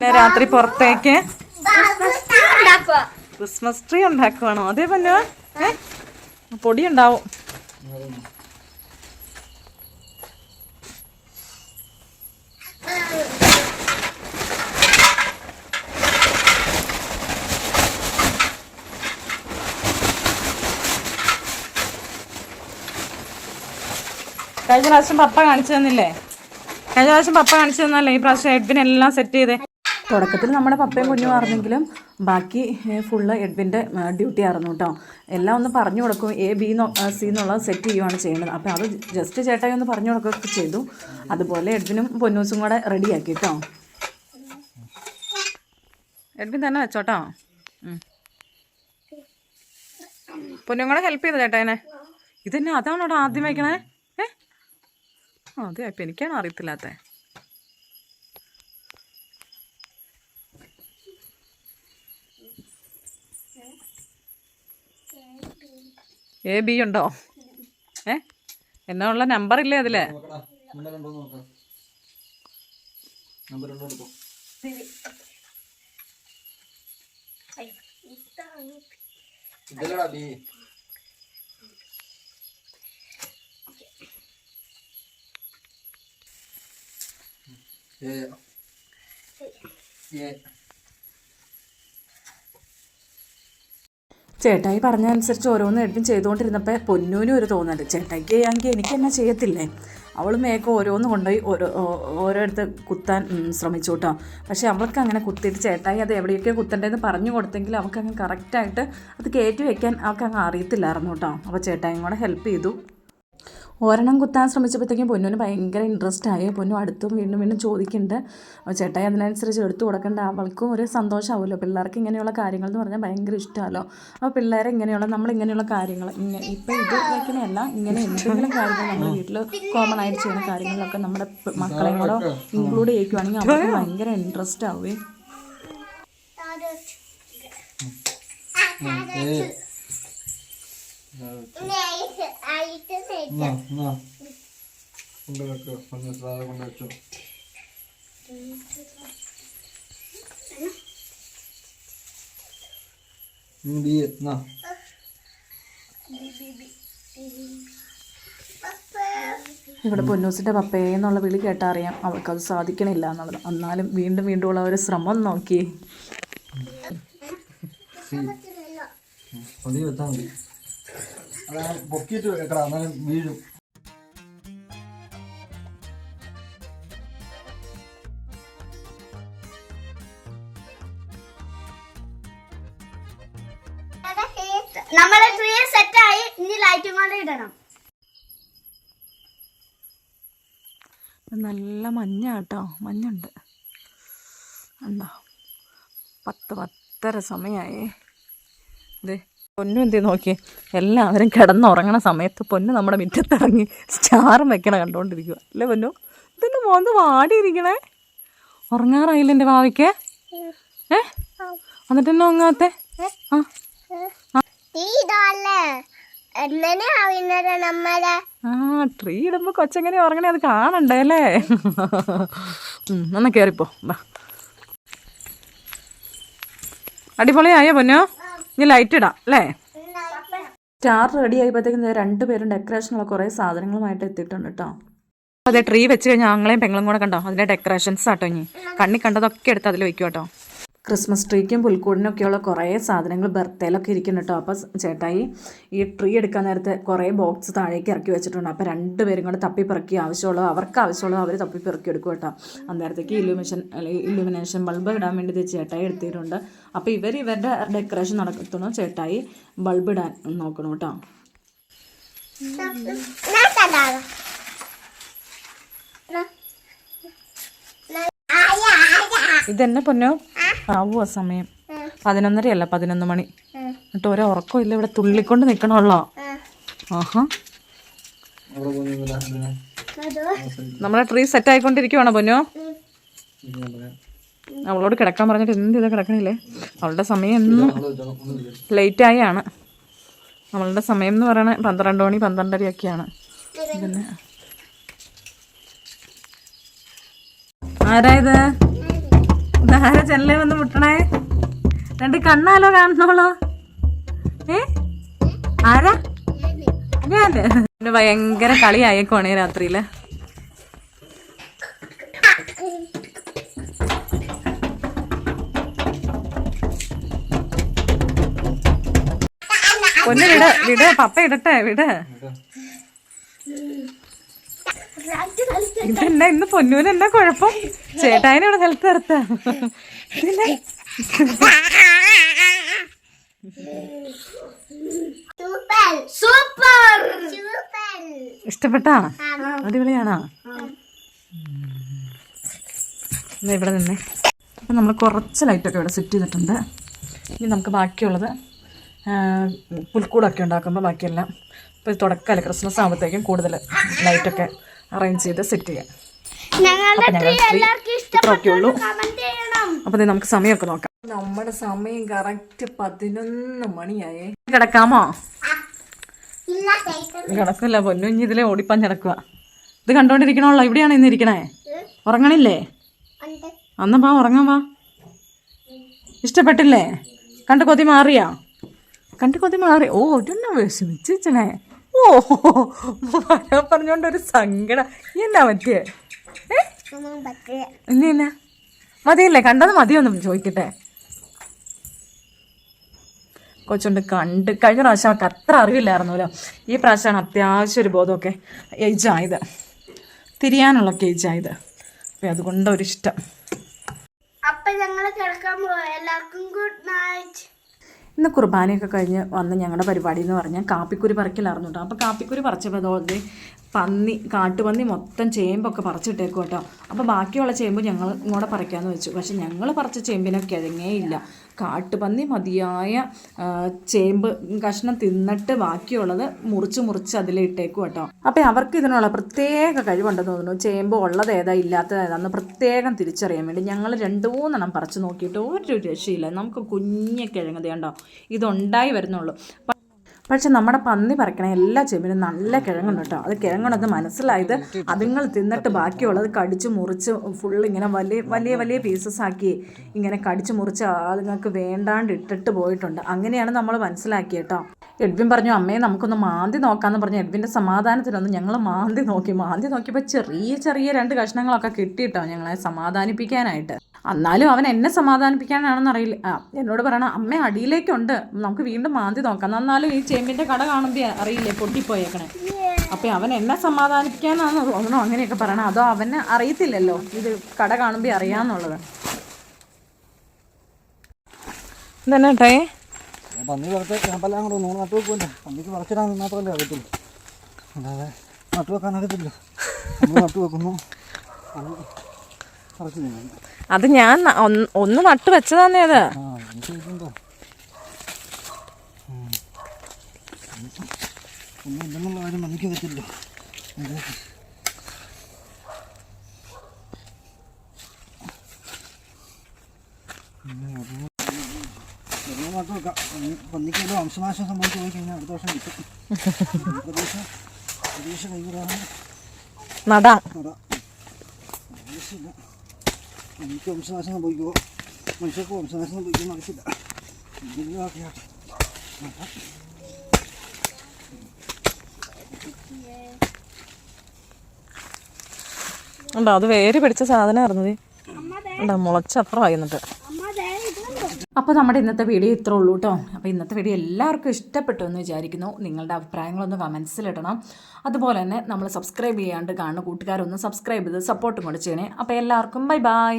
പിന്നെ രാത്രി പുറത്തേക്ക് ക്രിസ്മസ് ട്രീ ഉണ്ടാക്കുവാണോ? അതേ പല്ലോ പൊടി ഉണ്ടാവും. കഴിഞ്ഞ പ്രാവശ്യം പപ്പ കാണിച്ചു തന്നില്ലേ? കഴിഞ്ഞ പ്രാവശ്യം പപ്പ കാണിച്ചു തന്നല്ലേ? ഈ പ്രാവശ്യം എഡ്വിനെല്ലാം സെറ്റ് ചെയ്തേ. തുടക്കത്തിൽ നമ്മുടെ പപ്പയും കുഞ്ഞും ആയിരുന്നെങ്കിലും ബാക്കി ഫുള്ള് എഡ്വിന്റെ ഡ്യൂട്ടി ആയിരുന്നു കേട്ടോ എല്ലാം ഒന്ന് പറഞ്ഞു കൊടുക്കും എ ബി സി എന്നുള്ളത് സെറ്റ് ചെയ്യുവാണ് ചെയ്യേണ്ടത്. അപ്പോൾ അത് ജസ്റ്റ് ചേട്ടായി ഒന്ന് പറഞ്ഞു കൊടുക്കുകയൊക്കെ ചെയ്തു. അതുപോലെ എഡ്വിനും പൊന്നൂസും കൂടെ റെഡിയാക്കി കേട്ടോ എഡ്വിൻ തന്നെ വെച്ചോട്ടോ. പൊന്നും കൂടെ ഹെൽപ്പ് ചെയ്തു ചേട്ടായനെ? ഇതന്നെ അതാണോ ആദ്യം വയ്ക്കണേ ഏ? അതെ ഇപ്പം എനിക്കാണ് അറിയത്തില്ലാത്തത് എ ബി ഉണ്ടോ? ഏ? എന്നാ ഉള്ള നമ്പർ ഇല്ലേ അതിൽ? ഇതിലടാ ബി പറഞ്ഞ അനുസരിച്ച് ചേട്ടായി ഓരോന്ന് എടുത്തും ചെയ്തുകൊണ്ടിരുന്നപ്പോൾ പൊന്നൂനും ഒരു തോന്നൽ. ചേട്ടായിക്ക് ചെയ്യാമെങ്കിൽ എനിക്ക് എന്നാ ചെയ്യത്തില്ലേ? അവൾ മേക്ക് ഓരോന്ന് കൊണ്ടുപോയി ഓരോ ഓരോ ഓരോരുത്ത് കുത്താൻ ശ്രമിച്ചു കേട്ടോ. പക്ഷേ അവൾക്ക് അങ്ങനെ കുത്തിയിട്ട് ചേട്ടായി അത് എവിടെയൊക്കെ കുത്തണ്ടേന്ന് പറഞ്ഞു കൊടുത്തെങ്കിൽ അവൾക്ക് അങ്ങ് കറക്റ്റായിട്ട് അത് കയറ്റി വെക്കാൻ അവൾക്ക് അങ്ങ് അറിയത്തില്ലായിരുന്നു കേട്ടോ. അപ്പോൾ ചേട്ടായും കൂടെ ഹെൽപ്പ് ചെയ്തു. ഒരെണ്ണം കുത്താൻ ശ്രമിച്ചപ്പോഴത്തേക്കും പൊന്നുവിന് ഭയങ്കര ഇൻട്രസ്റ്റ് ആയി പൊന്നു അടുത്തും വീണ്ടും വീണ്ടും ചോദിക്കുന്നുണ്ട് ചേട്ടായി അതിനനുസരിച്ച് എടുത്തു കൊടുക്കേണ്ട അവൾക്കും ഒരു സന്തോഷമാവുമല്ലോ പിള്ളേർക്ക് ഇങ്ങനെയുള്ള കാര്യങ്ങൾ എന്ന് പറഞ്ഞാൽ ഭയങ്കര ഇഷ്ടമല്ലോ അപ്പോൾ പിള്ളേരെ ഇങ്ങനെയുള്ള നമ്മൾ ഇങ്ങനെയുള്ള കാര്യങ്ങൾ ഇങ്ങനെ ഇപ്പം ഇത് വയ്ക്കണമല്ല ഇങ്ങനെ എന്തെങ്കിലും കാര്യങ്ങൾ നമ്മൾ വീട്ടിൽ കോമൺ ആയിട്ട് ചെയ്യുന്ന കാര്യങ്ങളിലൊക്കെ നമ്മുടെ മക്കളെ കൂടെ ഇൻക്ലൂഡ് ചെയ്യിക്കുവാണെങ്കിൽ അവർക്ക് ഭയങ്കര ഇൻട്രസ്റ്റ് ആവുകയും ഏ സാധ ഇവിടെ പൊന്നൂസിന്റെ പപ്പേ എന്നുള്ള വിളി കേട്ടറിയാം അവൾക്കത് സാധിക്കണില്ല എന്നുള്ളത് എന്നാലും വീണ്ടും വീണ്ടും ഉള്ള ഒരു ശ്രമം നോക്കി സി മതി വെച്ചാൽ മതി അതാ പൊക്കിയിട്ട് വെക്കടാ അന്നേരം വീഴും. നമ്മുടെ ട്രീ സെറ്റ് ആയി ഇനി ലൈറ്റും കൊണ്ട് ഇടണം. നല്ല മഞ്ഞ കേട്ടോ മഞ്ഞുണ്ട്. ഉണ്ടോ പത്ത് പത്തര സമയമായേ ഇതേ പൊന്നു എന്തേ നോക്കി എല്ലാവരും കിടന്നുറങ്ങണ സമയത്ത് പൊന്നു നമ്മുടെ മുറ്റത്തിറങ്ങി സ്റ്റാറും വെക്കണ കണ്ടുകൊണ്ടിരിക്കുക അല്ലേ പൊന്നു? ഇതൊന്നും മോന്ത് വാടിയിരിക്കണേ? ഉറങ്ങാറായില്ല എന്റെ ഭാവിക്ക്? ഏ? എന്നിട്ട് എന്നെ ഉറങ്ങാത്തെ ആ. ട്രീ ഇടുമ്പോ കൊച്ചെങ്ങനെ ഉറങ്ങണേ? അത് കാണണ്ടേ അല്ലേ? ഉം, എന്നാ കയറിപ്പോ അടിപൊളിയായോ പൊന്നോ? ഇനി ലൈറ്റ് ഇടാം അല്ലേ? സ്റ്റാർ റെഡി ആയപ്പോഴത്തേക്കും രണ്ടുപേരും ഡെക്കറേഷനുള്ള കുറേ സാധനങ്ങളുമായിട്ട് എത്തിയിട്ടുണ്ട് കേട്ടോ അതെ ട്രീ വെച്ച് കഴിഞ്ഞാൽ ആങ്ങളെയും പെങ്ങളും കൂടെ കണ്ടോ? അതിന്റെ ഡെക്കറേഷൻസ് ആട്ടോ ഇനി. കണ്ണി കണ്ടതൊക്കെ എടുത്ത് അതിൽ വെക്കും കേട്ടോ ക്രിസ്മസ് ട്രീക്കും പുൽക്കൂടിനും ഒക്കെയുള്ള കുറേ സാധനങ്ങൾ ബർത്ത്ഡേയിലൊക്കെ ഇരിക്കുന്നു കേട്ടോ. അപ്പോൾ ചേട്ടായി ഈ ട്രീ എടുക്കാൻ നേരത്തെ കുറേ ബോക്സ് താഴേക്ക് ഇറക്കി വെച്ചിട്ടുണ്ട്. അപ്പോൾ രണ്ടുപേരും കൂടെ തപ്പിപ്പിറക്കി ആവശ്യമുള്ളത് അവർക്ക് ആവശ്യമുള്ളത് അവർ തപ്പിപ്പിറക്കി എടുക്കും കേട്ടോ. അന്നേരത്തേക്ക് ഇലുമിനേഷൻ ഇലുമിനേഷൻ ബൾബ് ഇടാൻ വേണ്ടി ചേട്ടായി എടുത്തിട്ടുണ്ട്. അപ്പോൾ ഇവർ ഇവരുടെ ഡെക്കറേഷൻ നടത്തുന്നു. ചേട്ടായി ബൾബ് ഇടാൻ നോക്കണം കേട്ടോ. ഇതെന്നെ പൊന്നോ? ആവുക സമയം? പതിനൊന്നരയല്ല പതിനൊന്ന് മണി. എന്നിട്ട് ഒരേ ഉറക്കം ഇല്ല ഇവിടെ തുള്ളിക്കൊണ്ട് നിൽക്കണമല്ലോ ആഹാ. നമ്മളെ ട്രീ സെറ്റ് ആയിക്കൊണ്ടിരിക്കുവാണോ പൊന്നോ? അവളോട് കിടക്കാൻ പറഞ്ഞിട്ട് എന്ത് ഇതാ കിടക്കണില്ലേ? അവളുടെ സമയം എന്നും ലേറ്റായാണ് അവളുടെ സമയം എന്ന് പറയണത് പന്ത്രണ്ട് മണി പന്ത്രണ്ടരയൊക്കെയാണ്. പിന്നെ ആരാ ഇത് ഇതാരാ ജനലേ വന്ന് മുട്ടണേ? രണ്ട് കണ്ണാലോ കാണണോളോ ഏ? ആരാ? ഞാൻ പിന്നെ ഭയങ്കര കളിയായേക്കോണേ രാത്രിയിൽ. ഒന്ന് വിട വിട പപ്പ ഇടട്ടെ വിട. ഇന്ന് പൊന്നൂന് എന്താ കുഴപ്പം? ചേട്ടായിനോട് ഹെൽത്ത് നിർത്ത. ഇതിനെ സൂപ്പർ. ഇഷ്ടപ്പെട്ടാ അടിപൊളിയാണോ? എന്നാ ഇവിടെ നിന്നേ. അപ്പം നമ്മൾ കുറച്ച് ലൈറ്റൊക്കെ ഇവിടെ സെറ്റ് ചെയ്തിട്ടുണ്ട്. ഇനി നമുക്ക് ബാക്കിയുള്ളത് പുൽക്കൂടൊക്കെ ഉണ്ടാക്കുമ്പോൾ ബാക്കിയെല്ലാം. ഇപ്പോൾ തുടക്കമല്ല ക്രിസ്മസ് ആകുമ്പോഴത്തേക്കും കൂടുതൽ ലൈറ്റൊക്കെ അറേഞ്ച് ചെയ്ത് സെറ്റ് ചെയ്യാം. ഞങ്ങളുടെ ട്രീ എല്ലാവർക്കും കമന്റ് ചെയ്യണം. അപ്പോൾ ദേ നമുക്ക് സമയമൊക്കെ നോക്കാം. നമ്മുടെ സമയം കറക്റ്റ് പതിനൊന്ന് മണിയായേ. കിടക്കാമോ? ഇല്ല ചേട്ടൻ കിടക്കില്ല പൊന്നുഞ്ഞി ഇതിലെ ഓടിപ്പാൻ കിടക്കുക ഇത് കണ്ടോണ്ടിരിക്കണോളോ? ഇവിടെയാണ് ഇന്ന് ഇരിക്കണേ? ഉറങ്ങണില്ലേ? അന്ന പാ വാ ഉറങ്ങാൻ വാ. ഇഷ്ടപ്പെട്ടില്ലേ? കണ്ട് കൊതി മാറിയാ? കണ്ട് കൊതി മാറി. ഓ ഒരെണ്ണം വിഷമിച്ചേ ഓ പറഞ്ഞോണ്ട് ഒരു സങ്കടം. എന്നാ പറ്റിയേ? ഇല്ല പറ്റില്ല മതിയല്ലേ? കണ്ടത് മതിയൊന്നും ചോദിക്കട്ടെ. കൊച്ചുണ്ട് കണ്ട്. കഴിഞ്ഞ പ്രാവശ്യം അവർക്ക് അത്ര അറിവില്ലായിരുന്നല്ലോ ഈ പ്രാവശ്യമാണ് അത്യാവശ്യം ഒരു ബോധമൊക്കെ ഏജായത്. തിരിയാനുള്ള കേജായത് അപ്പം അതുകൊണ്ട് ഒരിഷ്ടം. അപ്പൊ ഞങ്ങൾ കിടക്കാൻ എല്ലാവർക്കും ഗുഡ് നൈറ്റ്. ഇന്ന് കുർബാനയൊക്കെ കഴിഞ്ഞ് വന്ന് ഞങ്ങളുടെ പരിപാടി എന്ന് പറഞ്ഞാൽ കാപ്പിക്കുരി പറിക്കലായിരുന്നു കേട്ടോ. അപ്പോൾ കാപ്പിക്കുരി പറിച്ചപ്പോൾ അതോടെ പന്നി കാട്ടുപന്നി മൊത്തം ചേമ്പൊക്കെ പറിച്ചിട്ടേക്കും കേട്ടോ. അപ്പോൾ ബാക്കിയുള്ള ചേമ്പ് ഞങ്ങൾ ഇങ്ങോട്ട് പറിക്കാമെന്ന് വെച്ചു. പക്ഷെ ഞങ്ങൾ പറിച്ച ചേമ്പിനെ കിഴങ്ങേ ഇല്ല. കാട്ടുപന്നി മതിയായ ചേമ്പ് കഷ്ണം തിന്നിട്ട് ബാക്കിയുള്ളത് മുറിച്ച് മുറിച്ച് അതിലിട്ടേക്കും കേട്ടോ. അപ്പോൾ അവർക്ക് ഇതിനുള്ള പ്രത്യേക കഴിവുണ്ടെന്ന് തോന്നുന്നു. ചേമ്പ് ഉള്ളത് ഏതാ ഇല്ലാത്തത് ഏതാന്ന് പ്രത്യേകം തിരിച്ചറിയാൻ വേണ്ടി ഞങ്ങൾ രണ്ട് മൂന്നെണ്ണം പറിച്ച് നോക്കിയിട്ട് ഒരു രക്ഷയില്ല. നമുക്ക് കുഞ്ഞ കിഴങ്ങതേ കണ്ടോ? ഇതുണ്ടായി വരുന്നുള്ളൂ. പക്ഷെ നമ്മുടെ പന്നി പറിക്കണ എല്ലാ ചെമ്പിനും നല്ല കിഴങ്ങുണ്ട് കേട്ടോ. അത് കിഴങ്ങുണ്ടെന്ന് മനസ്സിലായത് അതുങ്ങൾ തിന്നിട്ട് ബാക്കിയുള്ളത് കടിച്ച് മുറിച്ച് ഫുൾ ഇങ്ങനെ വലിയ വലിയ വലിയ പീസസ് ആക്കി ഇങ്ങനെ കടിച്ച് മുറിച്ച് അതുങ്ങൾക്ക് വേണ്ടാണ്ട് ഇട്ടിട്ട് പോയിട്ടുണ്ട്. അങ്ങനെയാണ് നമ്മൾ മനസ്സിലാക്കിയത് കേട്ടോ. എഡ്വിൻ പറഞ്ഞു അമ്മയെ നമുക്കൊന്ന് മാന്തി നോക്കാമെന്ന് പറഞ്ഞു. എഡ്വിന്റെ സമാധാനത്തിനൊന്ന് ഞങ്ങൾ മാന്തി നോക്കി. മാന്തി നോക്കിയപ്പോൾ ചെറിയ ചെറിയ രണ്ട് കഷ്ണങ്ങളൊക്കെ കിട്ടിയിട്ടോ ഞങ്ങളെ സമാധാനിപ്പിക്കാനായിട്ട്. എന്നാലും അവൻ എന്നെ സമാധാനിപ്പിക്കാനാണെന്ന് അറിയില്ല. എന്നോട് പറയണം അമ്മ അടിയിലേക്കുണ്ട്. നമുക്ക് വീണ്ടും മാന്തി നോക്കാം. എന്നാലും ഈ ചേമ്പിന്റെ കട കാണുമ്പോൾ അറിയില്ലേ പൊട്ടിപ്പോയേക്കണേ. അപ്പം അവൻ എന്നെ സമാധാനിപ്പിക്കാനാണെന്ന് തോന്നണോ അങ്ങനെയൊക്കെ പറയണം. അതോ അവന് അറിയത്തില്ലല്ലോ? ഇത് കട കാണുമ്പോൾ അറിയാമെന്നുള്ളത് ഇതന്നെ ഏട്ടേ പന്നി കൂടെ നൂറ് നട്ടു വെക്കുമല്ലോ പന്നിക്ക് പറിച്ചിടാൻ മാത്രമല്ലേ അറിയത്തുള്ളൂ. അല്ലാതെ നട്ടു വെക്കാൻ അറിയത്തില്ല. നമ്മൾ നട്ടു വെക്കുന്നു. അത് പറിച്ചു തിന്നു അത് ഞാൻ ഒന്ന് നട്ട് വെച്ചതാന്നേ അത്. കാര്യം പറ്റില്ല. വംശനാശം സംഭവിച്ചു പോയി കഴിഞ്ഞാൽ അടുത്ത വർഷം കിട്ടും. പ്രതീക്ഷ പ്രതീക്ഷ നടാം. നടാം. പ്രതീക്ഷയില്ല. എനിക്ക് വംശനാശം സംഭവിക്കുമോ മനുഷ്യർക്ക് വംശനാശം സംഭവിക്കുമോ അറിയത്തില്ല എന്തെങ്കിലും ആക്കിയാട്ടെ. ഉണ്ടോ അത് വേര് പിടിച്ച സാധനമായിരുന്നു. ഉണ്ടോ ദേ ഇത് കണ്ടോ? അപ്പോൾ നമ്മുടെ ഇന്നത്തെ വീഡിയോ ഇത്രേ ഉള്ളൂ കേട്ടോ അപ്പോൾ ഇന്നത്തെ വീഡിയോ എല്ലാവർക്കും ഇഷ്ടപ്പെട്ടു എന്ന് വിചാരിക്കുന്നു. നിങ്ങളുടെ അഭിപ്രായങ്ങളൊന്ന് കമൻസിലിടണം. അതുപോലെ തന്നെ നമ്മൾ സബ്സ്ക്രൈബ് ചെയ്യാണ്ട് കാണുന്ന കൂട്ടുകാരൊന്ന് സബ്സ്ക്രൈബ് ചെയ്ത് സപ്പോർട്ടും കൂടെ ചെയ്യണേ. അപ്പോൾ എല്ലാവർക്കും ബൈ ബൈ